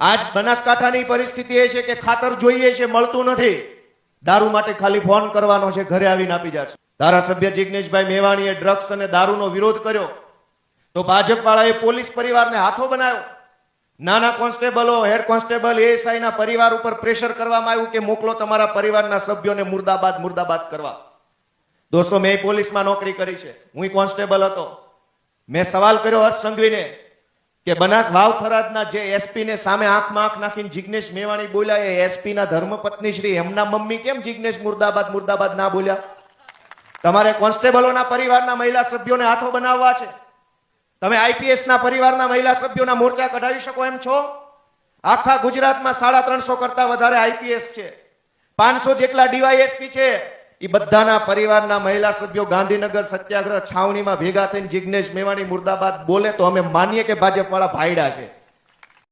આજ બનાસકાંઠાની પરિસ્થિતિ એ છે કે ખાતર જોઈએ છે, મળતું નથી. દારૂ માટે ખાલી ફોન કરવાનો છે, ઘરે આવીને આપી જશે. ધારાસભ્ય જિગ્નેશભાઈ મેવાણીએ ડ્રગ્સ અને દારૂનો વિરોધ કર્યો. તો ભાજપ વાળાએ પોલીસ પરિવારને હાથો બનાવ્યો. નાના કોન્સ્ટેબલો, હેડ કોન્સ્ટેબલ એએસઆઈ ના પરિવાર ઉપર પ્રેશર કરવામાં આવ્યું કે મોકલો તમારા પરિવારના સભ્યોને મુર્દાબાદ મુર્દાબાદ કરવા. દોસ્તો, મેં પોલીસમાં નોકરી કરી છે. હું કોન્સ્ટેબલ હતો. મેં સવાલ કર્યો હર્ષ સંઘવીને. કે બનાસ વાવ થરાદના જે એસપી ને સામે આંખમાં આંખ નાખીને જિગ્નેશ મેવાણી બોલ્યા, એ એસપી ના ધર્મપત્ની શ્રી, એમના મમ્મી કેમ જિગ્નેશ મુર્દાબાદ મુર્દાબાદ ના બોલ્યા? તમારે કોન્સ્ટેબલોના પરિવારના મહિલા સભ્યોને હાથો બનાવવા છે. તમે આઈપીએસ ના પરિવારના મહિલા સભ્યોના મોરચા કઢાવી શકો એમ છો? આખા ગુજરાતમાં સાડા ત્રણસો કરતા વધારે આઈપીએસ છે. પાંચસો જેટલા ડીવાયએસપી છે. એ બધાના પરિવારના મહિલા સભ્યો ગાંધીનગર સત્યાગ્રહ છાવણીમાં ભેગા થઈને જિગ્નેશ મેવાણી મુર્દાબાદ બોલે તો અમે માનીએ કે ભાજપ વાળા ભાઈડા છે.